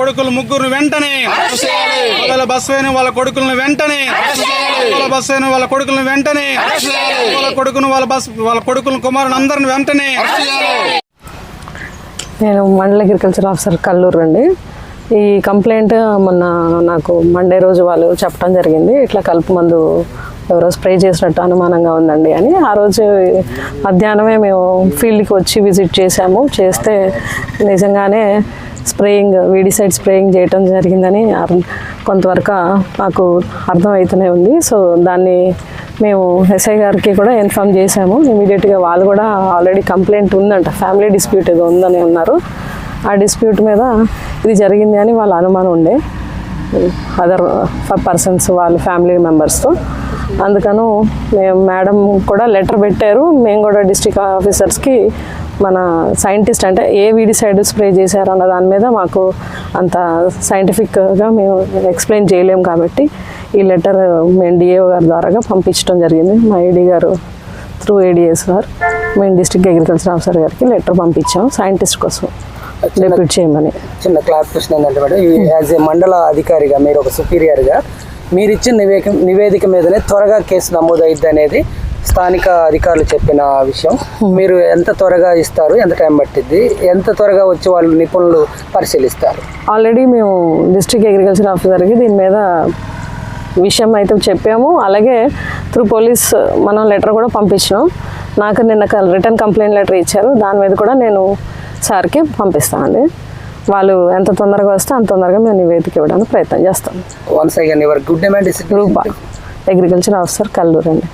కొడుకులు ముగ్గురు వెంటనే పొగల బస్సు వాళ్ళ కొడుకులను వెంటనే పొగల బస్సు వాళ్ళ కొడుకులను వెంటనే వాళ్ళ కొడుకును వాళ్ళ బస్ వాళ్ళ కొడుకులను కుమారుని అందరిని వెంటనే నేను మండల అగ్రికల్చర్ ఆఫీసర్ కల్లూరు అండి. ఈ కంప్లైంట్ మొన్న నాకు మండే రోజు వాళ్ళు చెప్పడం జరిగింది. ఇట్లా కలుపు మందు ఎవరో స్ప్రే చేసినట్టు అనుమానంగా ఉందండి అని. ఆ రోజు మధ్యాహ్నమే మేము ఫీల్డ్కి వచ్చి విజిట్ చేసాము చేస్తే నిజంగానే స్ప్రేయింగ్ వీడిసైడ్ స్ప్రేయింగ్ చేయటం జరిగిందని అర్- కొంతవరకు నాకు అర్థమవుతూనే ఉంది. సో దాన్ని మేము ఎస్ఐ గారికి కూడా ఇన్ఫామ్ చేశాము. ఇమీడియట్గా వాళ్ళు కూడా ఆల్రెడీ కంప్లైంట్ ఉందంట. ఫ్యామిలీ డిస్ప్యూట్ ఏదో ఉందని ఉన్నారు. ఆ డిస్ప్యూట్ మీద ఇది జరిగింది అని వాళ్ళ అనుమానం ఉండే. అదర్ పర్సన్స్ వాళ్ళ ఫ్యామిలీ మెంబర్స్తో. అందుకను మేము మేడం కూడా లెటర్ పెట్టారు. మేము కూడా డిస్ట్రిక్ట్ ఆఫీసర్స్కి మన సైంటిస్ట్ అంటే ఏ వీడిసైడ్ స్ప్రే చేశారు అన్న దాని మీద మాకు అంత సైంటిఫిక్గా మేము ఎక్స్ప్లెయిన్ చేయలేము కాబట్టి ఈ లెటర్ మేము డిఏఓ గారి ద్వారాగా పంపించడం జరిగింది. మా ఏడీ గారు త్రూ ఏడిఎస్ గారు మేము డిస్ట్రిక్ట్ అగ్రికల్చర్ ఆఫీసర్ గారికి లెటర్ పంపించాం సైంటిస్ట్ కోసం డెప్యూట్ చేయమని. చిన్న క్లారిఫికేషన్ ఏంటంటే మేడం యాజ్ ఏ మండల అధికారిగా మీరు ఒక సుపీరియర్గా మీరు ఇచ్చిన నివేక నివేదిక మీదనే త్వరగా కేసు నమోదైద్ది అనేది స్థానిక అధికారులు చెప్పిన విషయం. మీరు ఎంత త్వరగా ఇస్తారు? ఎంత టైం పట్టిద్ది? ఎంత త్వరగా వచ్చి వాళ్ళు నిపుణులు పరిశీలిస్తారు? ఆల్రెడీ మేము డిస్ట్రిక్ట్ అగ్రికల్చర్ ఆఫీసర్కి దీని మీద విషయం అయితే చెప్పాము. అలాగే త్రూ పోలీస్ మనం లెటర్ కూడా పంపించినాం. నాకు నిన్న రిటర్న్ కంప్లైంట్ లెటర్ ఇచ్చారు. దాని మీద కూడా నేను సార్కి పంపిస్తానండి. వాళ్ళు ఎంత తొందరగా వస్తే అంత తొందరగా మేము నివేదిక ఇవ్వడానికి ప్రయత్నం చేస్తాం. Once again your good demand is Rupa agriculture officer Kalluru అండి.